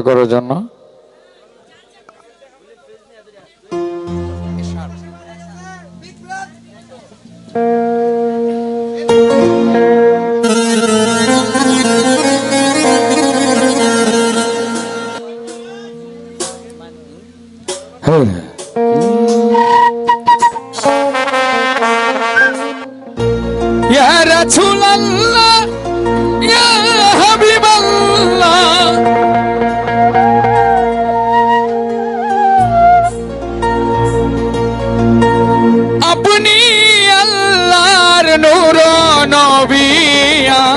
করার জন্য? হ্যাঁ।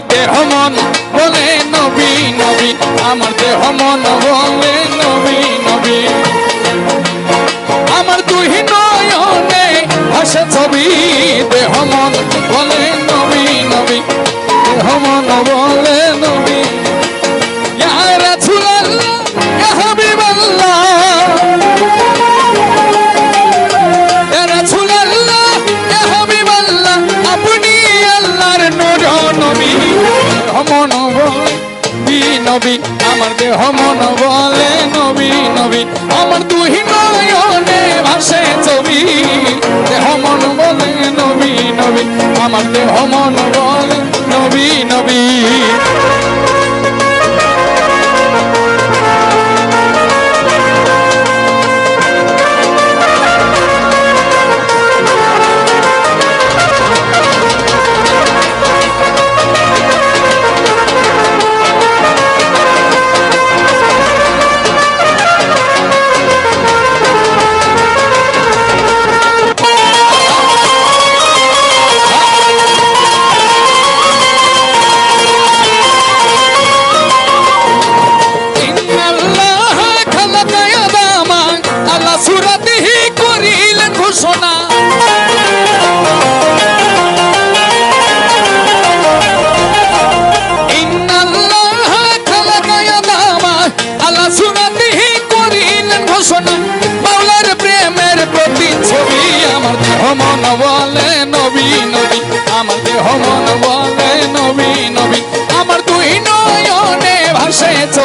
দেহ মন বলে নবী নবী। আমার দেহ মন বলে নবী নবী। আমার দুই নবী, আমার দেহ মন বলে নবী নবী। আমার দুই নয়নে ভাসে ছবি। দেহ মন বলে নবী নবী। আমার দেহ মন বলে নবী নবী।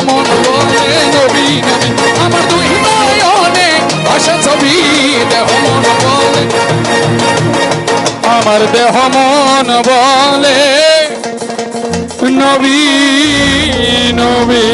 আমার দেহ মন বলে, নবী নবী। আমার দেহ মন বলে আমার দেহ মন বলে নবী নবী